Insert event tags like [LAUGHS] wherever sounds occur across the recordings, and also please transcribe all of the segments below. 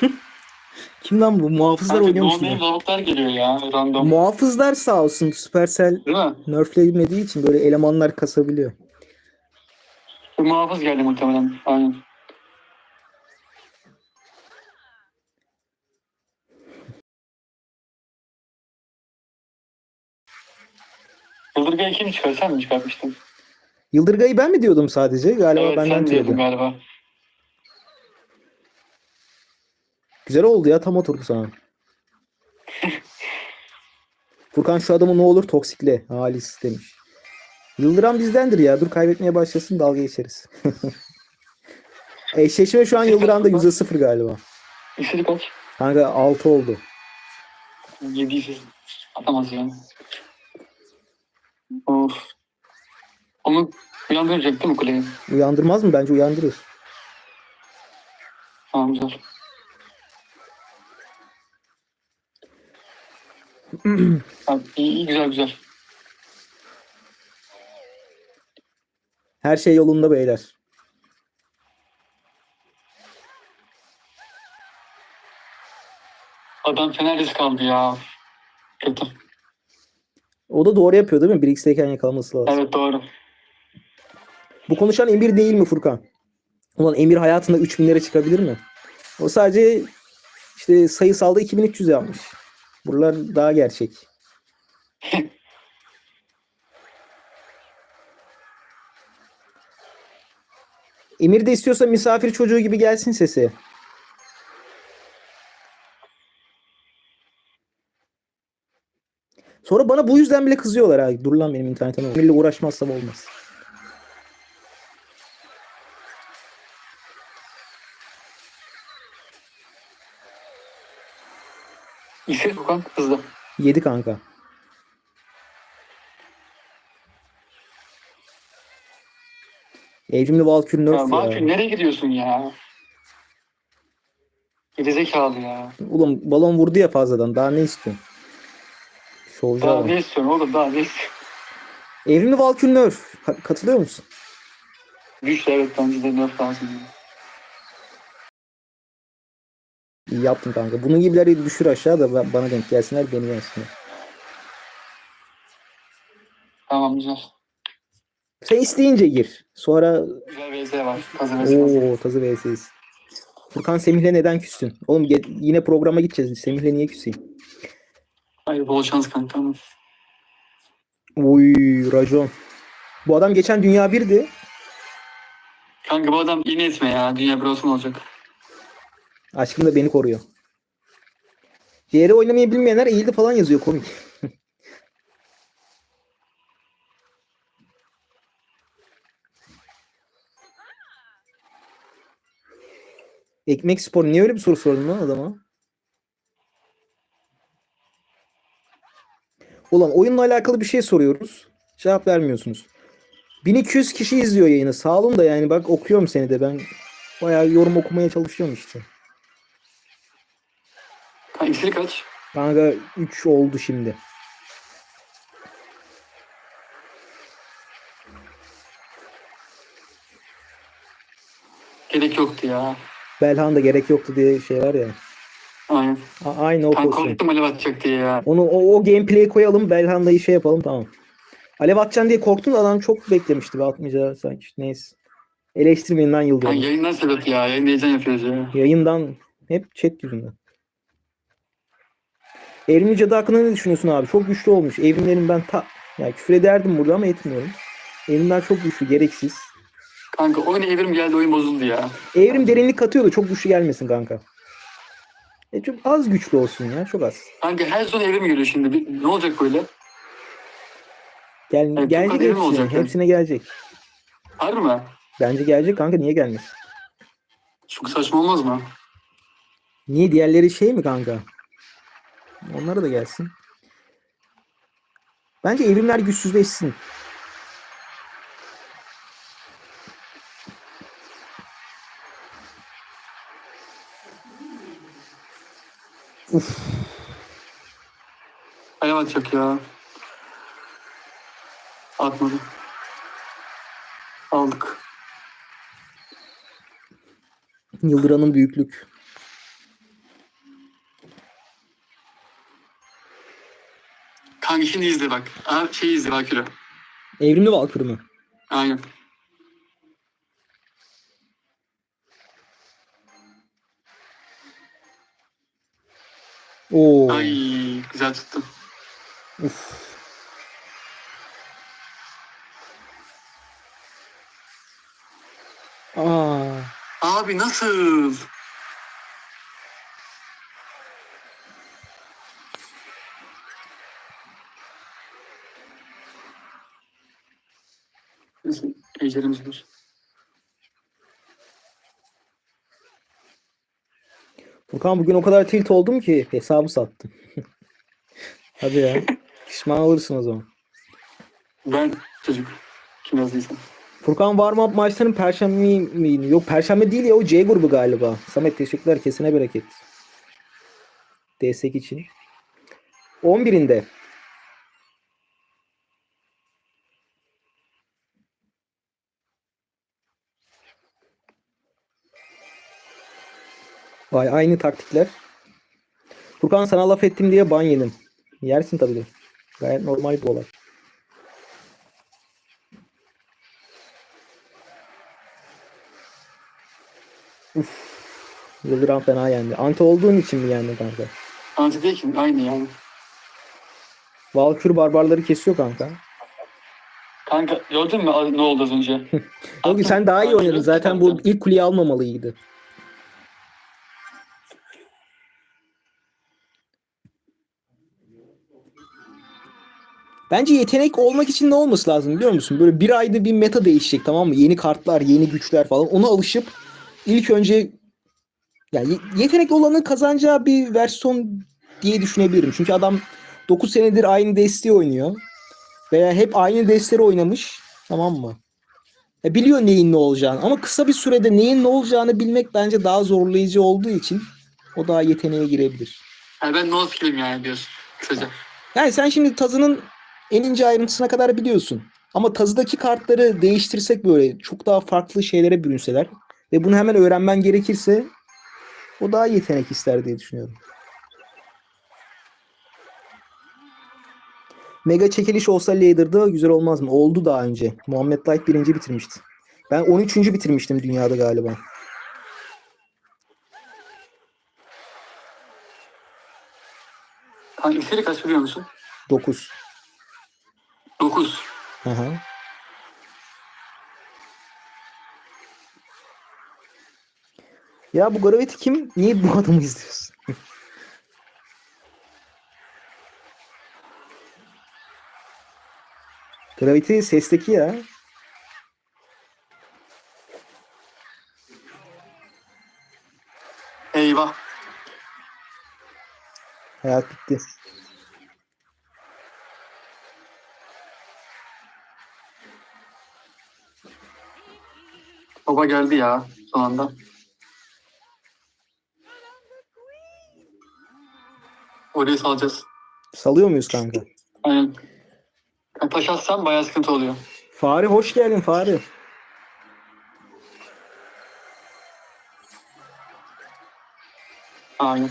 [LAUGHS] Kim lan bu? Muhafızlar oynuyormuş yine. lavuklar geliyor ya random. Muhafızlar sağ olsun Supercell Değil mi? nerflemediği için böyle elemanlar kasabiliyor. Bir muhafız geldi muhtemelen. Aynen. Yıldırgayı kim çıkar? Sen mi çıkartmıştın? Yıldırgay'ı ben mi diyordum sadece? Galiba evet benden sen diyordun galiba. Güzel oldu ya tam oturdu sana. Furkan şu adamı ne olur toksikle. Halis demiş. Yıldıran bizdendir ya. Dur kaybetmeye başlasın dalga geçeriz. [LAUGHS] Eşleşme şu an Yıldıran'da %0 galiba. İkisi kaç? Kanka 6 oldu. 7 atamaz yani. Of. Onu uyandıracak değil mi kuleyi? Uyandırmaz mı? Bence uyandırır. Tamam güzel. Tamam, iyi, iyi güzel güzel. Her şey yolunda beyler. Adam fener risk aldı ya. Kötü. O da doğru yapıyor değil mi? 1x'teyken yakalaması lazım. Evet doğru. Bu konuşan Emir değil mi Furkan? Ulan Emir hayatında 3000'lere çıkabilir mi? O sadece işte sayısalda 2300 yapmış. Buralar daha gerçek. [LAUGHS] Emir de istiyorsa misafir çocuğu gibi gelsin sesi. Sonra bana bu yüzden bile kızıyorlar ha. Dur lan benim internetim. Emirle uğraşmazsam olmaz. İşe Furkan hızlı. 7 kanka. Evrimli Valkyrie Ya nerf ya. Mahfi nereye gidiyorsun ya? Gerizekalı ya. Oğlum balon vurdu ya fazladan. Daha ne istiyorsun? Şovcu Daha adam. ne istiyorsun oğlum daha ne istiyorsun? Evrimli Valkyrie nerf. Katılıyor musun? Güçlü evet bence de nerf lazım. İyi yaptın kanka. Bunun gibileri düşür aşağı da bana denk gelsinler beni yensinler. Tamam güzel. Sen isteyince gir. Sonra Güzel VZ var. VZ var. ooo tazı vs. Furkan Semih'le neden küstün? Oğlum yine programa gideceğiz. Semih'le niye küseyim? Hayır bol şans kanka. Oy racon. Bu adam geçen dünya birdi. Kanka bu adam yeni etme ya. Dünya bir olsun olacak. Aşkım da beni koruyor. CR oynamayı bilmeyenler eğildi falan yazıyor komik. [LAUGHS] Ekmek spor niye öyle bir soru sordun lan adama? Ulan oyunla alakalı bir şey soruyoruz. Cevap vermiyorsunuz. 1200 kişi izliyor yayını. Sağ olun da yani bak okuyorum seni de ben bayağı yorum okumaya çalışıyorum işte. Kanka iksiri kaç? Kanka 3 oldu şimdi. Gerek yoktu ya. Belhanda gerek yoktu diye şey var ya. Aynen. A- aynı o Kanka pozisyon. korktum alev atacak diye ya. Onu o, o gameplay'i koyalım. Belhanda'yı şey yapalım tamam. Alev atacaksın diye korktun da adam çok beklemişti be atmayacağı sanki. Neyse. Eleştirmeyin lan Yıldırım. Kanka yayından sebep ya. Yayın heyecan yapıyoruz ya. Yayından hep chat yüzünden. Evrimli Cadı hakkında ne düşünüyorsun abi? Çok güçlü olmuş. Evrimlerin ben ta... Ya küfür ederdim burada ama etmiyorum. Evrimler çok güçlü, gereksiz. Kanka oyun evrim geldi oyun bozuldu ya. Evrim derinlik katıyor da çok güçlü gelmesin kanka. E çok az güçlü olsun ya. Çok az. Kanka her son evrim geliyor şimdi. Bir- ne olacak böyle? Gel, Evet, çok gelecek hepsine. olacak yani. Hepsine gelecek. Harbi mi? Bence gelecek kanka. Niye gelmez? Çok saçma olmaz mı? Niye? Diğerleri şey mi kanka? Onlara da gelsin. Bence evrimler güçsüzleşsin. Uf. Alev atacak ya. Atmadı. Aldık. Yıldıran'ın büyüklük. Kanka şimdi izle bak. Aa, şey izle Valkyrie. Evrimli Valkyrie mı? Aynen. Oo. Ay güzel tuttum. Uf. Aa. Abi nasıl? Ejderimiz var. Furkan bugün o kadar tilt oldum ki hesabı sattım. [LAUGHS] Hadi ya. Pişman olursun o zaman. Ben çocuk. Kim yazdıysa. Furkan warm-up maçlarının perşembe mi? Yok perşembe değil ya o C grubu galiba. Samet teşekkürler kesine bereket. Destek için. 11'inde. Vay aynı taktikler. Furkan sana laf ettim diye ban yedim. Yersin tabii de. Gayet normal bir olay. Yıldıran fena yendi. Anti olduğun için mi yendi kanka? Anti değil ki aynı yani. Valkür barbarları kesiyor kanka. Kanka gördün mü ne oldu az önce? [LAUGHS] Yok sen daha iyi oynadın. Zaten bu ilk kuleyi almamalıydı. Bence yetenek olmak için ne olması lazım biliyor musun? Böyle bir ayda bir meta değişecek tamam mı? Yeni kartlar, yeni güçler falan. Ona alışıp ilk önce yani ye- yetenekli olanın kazanacağı bir versiyon diye düşünebilirim. Çünkü adam 9 senedir aynı desteği oynuyor. Veya hep aynı desteği oynamış. Tamam mı? Ya biliyor neyin ne olacağını ama kısa bir sürede neyin ne olacağını bilmek bence daha zorlayıcı olduğu için o daha yeteneğe girebilir. Yani ben no skill'im yani diyorsun. Kısaca. Yani sen şimdi tazının en ince ayrıntısına kadar biliyorsun. Ama tazıdaki kartları değiştirsek böyle çok daha farklı şeylere bürünseler ve bunu hemen öğrenmen gerekirse o daha yetenek ister diye düşünüyorum. Mega çekiliş olsa Leader'da güzel olmaz mı? Oldu daha önce. Muhammed Light birinci bitirmişti. Ben 13. bitirmiştim dünyada galiba. Kanka iksiri kaç biliyor musun? 9. 9. Aha. Ya bu Gravity kim? Niye bu adamı izliyorsun? [LAUGHS] Gravity sesteki ya. Eyvah. Hayat bitti. Baba geldi ya son anda. Orayı salacağız. Salıyor muyuz kanka? Aynen. Ben taş atsam bayağı sıkıntı oluyor. Fare hoş geldin Fare. Aynen.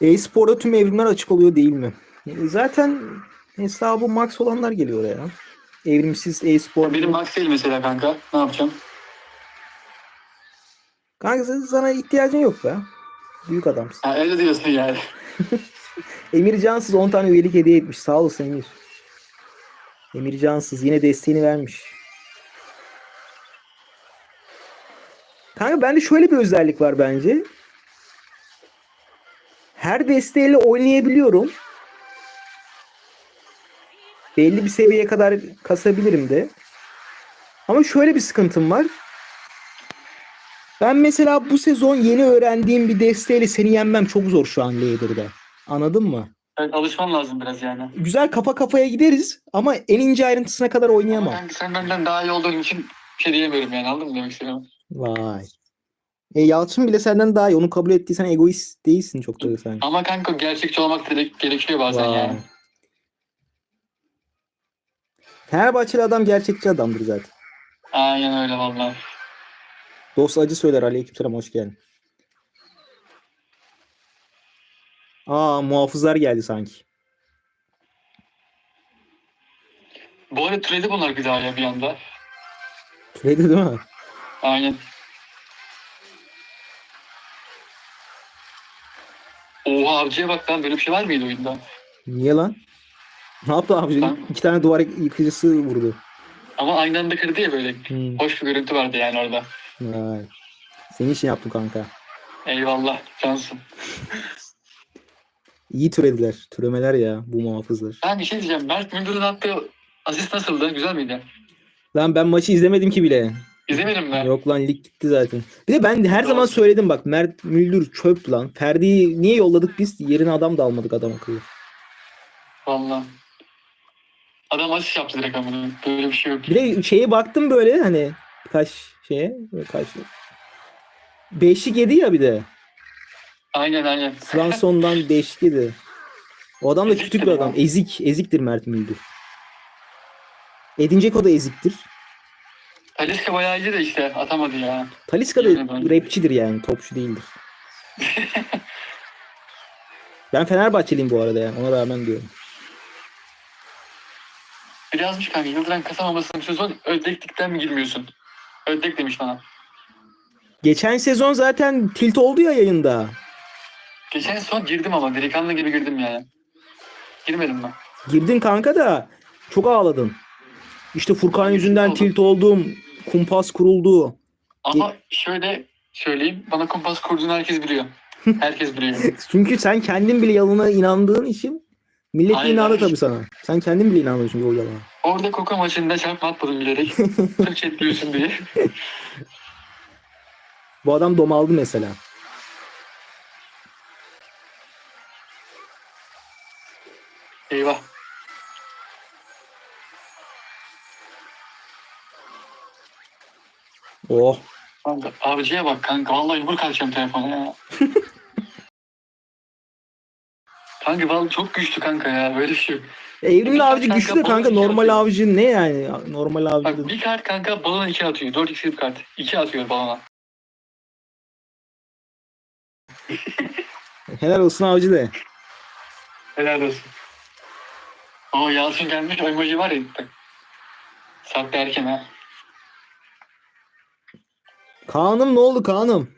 E-sporda tüm evrimler açık oluyor değil mi? E, Zaten hesabı max olanlar geliyor oraya. Evrimsiz e-spor. Benim max değil mesela kanka. Ne yapacağım? Kanka sana ihtiyacın yok be. Büyük adamsın. Ha, öyle diyorsun yani. [LAUGHS] Emir Cansız 10 tane üyelik hediye etmiş. Sağ olasın Emir. Emir Cansız yine desteğini vermiş. Kanka bende şöyle bir özellik var bence. Her desteğiyle oynayabiliyorum. Belli bir seviyeye kadar kasabilirim de. Ama şöyle bir sıkıntım var. Ben mesela bu sezon yeni öğrendiğim bir desteğiyle seni yenmem çok zor şu an Leader'da. Anladın mı? Evet, alışman lazım biraz yani. Güzel kafa kafaya gideriz ama en ince ayrıntısına kadar Ama oynayamam. kanka sen benden daha iyi olduğun için bir şey diyemiyorum yani anladın mı demek istiyorum? Vay. E Yalçın bile senden daha iyi. Onu kabul ettiysen egoist değilsin çok da sen. Ama kanka gerçekçi olmak gerek- gerekiyor bazen Vay. yani. Fenerbahçeli adam gerçekçi adamdır zaten. Aynen öyle vallahi. Dost acı söyler aleykümselam hoş geldin. Aa muhafızlar geldi sanki. Bu arada türedi bunlar bir daha ya bir anda. Türedi değil mi? Aynen. Oha avcıya bak lan böyle bir şey var mıydı oyunda? Niye lan? Ne yaptı abi? İki tane duvar yıkıcısı vurdu. Ama aynı anda kırdı ya böyle. Hmm. Hoş bir görüntü vardı yani orada. Vay. Senin için yaptım kanka. Eyvallah cansın. İyi türediler. Türemeler ya bu muhafızlar. Ben bir şey diyeceğim. Mert Müldür'ün attığı asist nasıldı? Güzel miydi? Lan ben maçı izlemedim ki bile. İzlemedim mi? Yok lan lig gitti zaten. Bir de ben her Doğru. zaman söyledim bak Mert Müldür çöp lan. Ferdi'yi niye yolladık biz? Yerine adam da almadık adam akıllı. Valla. Adam asist yaptı direkt ama. Böyle bir şey yok. Bir de şeye baktım böyle hani kaç şeye böyle kaç Beşlik yedi ya bir de. Aynen aynen. Swanson'dan [LAUGHS] beşlik yedi. O adam da Eziktir küçük bir ya. adam. Ezik. Eziktir Mert Müldür. Edin Dzeko da eziktir. Talisca bayağı iyiydi de işte atamadı ya. Talisca da Yani rapçidir yani. Topçu değildir. [LAUGHS] ben Fenerbahçeliyim bu arada ya. Ona rağmen diyorum. Bir yazmış kanka Yıldıran kasamamasının sezon ödeklikten mi girmiyorsun? Ödek demiş bana. Geçen sezon zaten tilt oldu ya yayında. Geçen son girdim ama delikanlı gibi girdim yani. Girmedim ben. Girdin kanka da çok ağladın. İşte Furkan yüzünden tilt oldum. Kumpas kuruldu. Ama şöyle söyleyeyim. Bana kumpas kurduğunu herkes biliyor. Herkes biliyor. [LAUGHS] Çünkü sen kendin bile yalana inandığın için millet Aynen. inandı tabii sana. Sen kendin bile inandın çünkü o yalana. Orada Koka maçında çarpma atmadım bilerek. [LAUGHS] Sırf chatliyorsun diye. Bu adam domaldı mesela. Eyvah. Oh. Kanka, avcıya bak kanka. Vallahi yumruk atacağım telefona ya. [LAUGHS] kanka vallahi çok güçlü kanka ya. Böyle şey yok. Evrimli avcı kanka güçlü de kanka balık normal atıyor. avcı ne yani? Normal avcı Bak da- bir kart kanka balona iki atıyor. 4 x'lik kart. 2 atıyor balona. [LAUGHS] Helal olsun avcı de. Helal olsun. Oo Yalçın gelmiş. O emoji var ya. Bak. Sat erken ha. Kaan'ım ne oldu Kaan'ım?